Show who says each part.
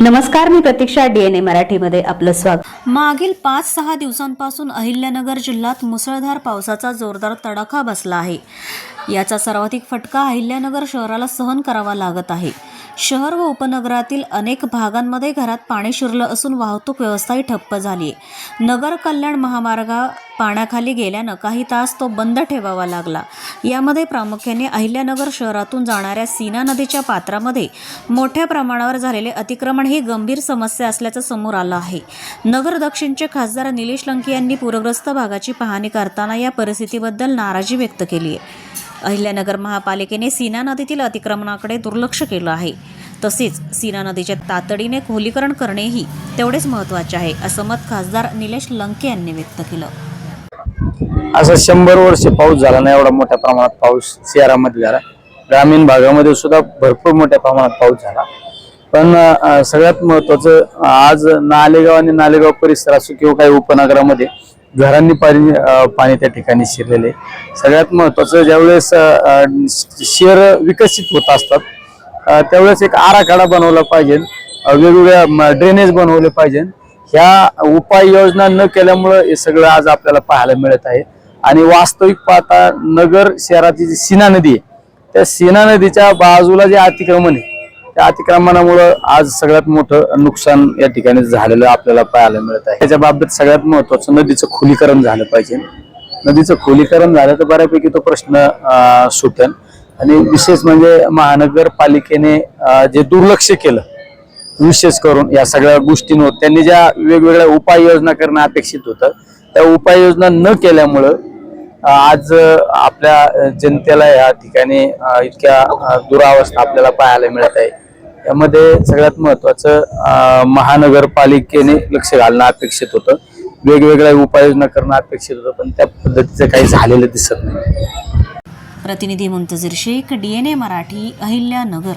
Speaker 1: नमस्कार मी प्रतीक्षा डीएनए मराठीमध्ये आपलं स्वागत.
Speaker 2: मागील पाच सहा दिवसांपासून अहिल्यानगर जिल्ह्यात मुसळधार पावसाचा जोरदार तडाखा बसला आहे. याचा सर्वाधिक फटका अहिल्यानगर शहराला सहन करावा लागत आहे. शहर व उपनगरातील अनेक भागांमध्ये घरात पाणी शिरलं असून वाहतूक व्यवस्थाही ठप्प झाली आहे. नगर कल्याण महामार्ग पाण्याखाली गेल्यानं काही तास तो बंद ठेवावा लागला. यामध्ये प्रामुख्याने अहिल्यानगर शहरातून जाणाऱ्या सीना नदीच्या पात्रामध्ये मोठ्या प्रमाणावर झालेले अतिक्रमण ही गंभीर समस्या असल्याचं समोर आलं आहे. नगर दक्षिणचे खासदार निलेश लंके यांनी पूरग्रस्त भागाची पाहणी करताना या परिस्थितीबद्दल नाराजी व्यक्त केली आहे. अहिल्यानगर महापालिकेने सीना नदीतील अतिक्रमणाकडे दुर्लक्ष केलं आहे. तसेच सीना नदीचे तातडीने खोलीकरण करणेही तेवढेच महत्त्वाचे आहे असं मत खासदार निलेश लंके यांनी व्यक्त केलं.
Speaker 3: असं शंभर वर्ष पाऊस झाला नाही एवढा मोठ्या प्रमाणात पाऊस शहरामध्ये झाला. ग्रामीण भागामध्ये सुद्धा भरपूर मोठ्या प्रमाणात पाऊस झाला. पण सगळ्यात महत्वाचं आज नालेगाव आणि नालेगाव परिसर असो किंवा काही उपनगरामध्ये घरांनी पाणी पाणी त्या ठिकाणी शिरलेले. सगळ्यात महत्वाचं ज्यावेळेस अं, शहर विकसित होत असतात त्यावेळेस एक आराखडा बनवला पाहिजे वेगवेगळ्या ड्रेनेज बनवले पाहिजे. ह्या उपाययोजना न केल्यामुळं हे सगळं आज आपल्याला पाहायला मिळत आहे. आणि वास्तविक पाहता नगर शहराची जी सीना नदी आहे. त्या सीना नदीच्या बाजूला जे अतिक्रमण आहे त्या अतिक्रमणामुळं आज सगळ्यात मोठं नुकसान या ठिकाणी झालेलं आपल्याला पाहायला मिळत आहे. त्याच्या बाबतीत सगळ्यात महत्वाचं नदीचं खोलीकरण झालं पाहिजे. नदीचं खोलीकरण झालं तर बऱ्यापैकी तो प्रश्न सुटेल. आणि विशेष म्हणजे महानगरपालिकेने जे दुर्लक्ष केलं विशेष करून या सगळ्या गोष्टींवर त्यांनी ज्या वेगवेगळ्या उपाययोजना करणं अपेक्षित होतं त्या उपाययोजना न केल्यामुळं आज आपल्या जनतेला या ठिकाणी इतक्या दुरावस्था आपल्याला पाहायला मिळत आहे. यामध्ये सगळ्यात महत्वाचं महानगरपालिकेने लक्ष घालणं अपेक्षित होतं. वेगवेगळ्या उपाययोजना करणं अपेक्षित होतं पण त्या पद्धतीचं काही झालेलं दिसत नाही.
Speaker 2: प्रतिनिधी मुंतजीर शेख डीएनए मराठी अहिल्यानगर.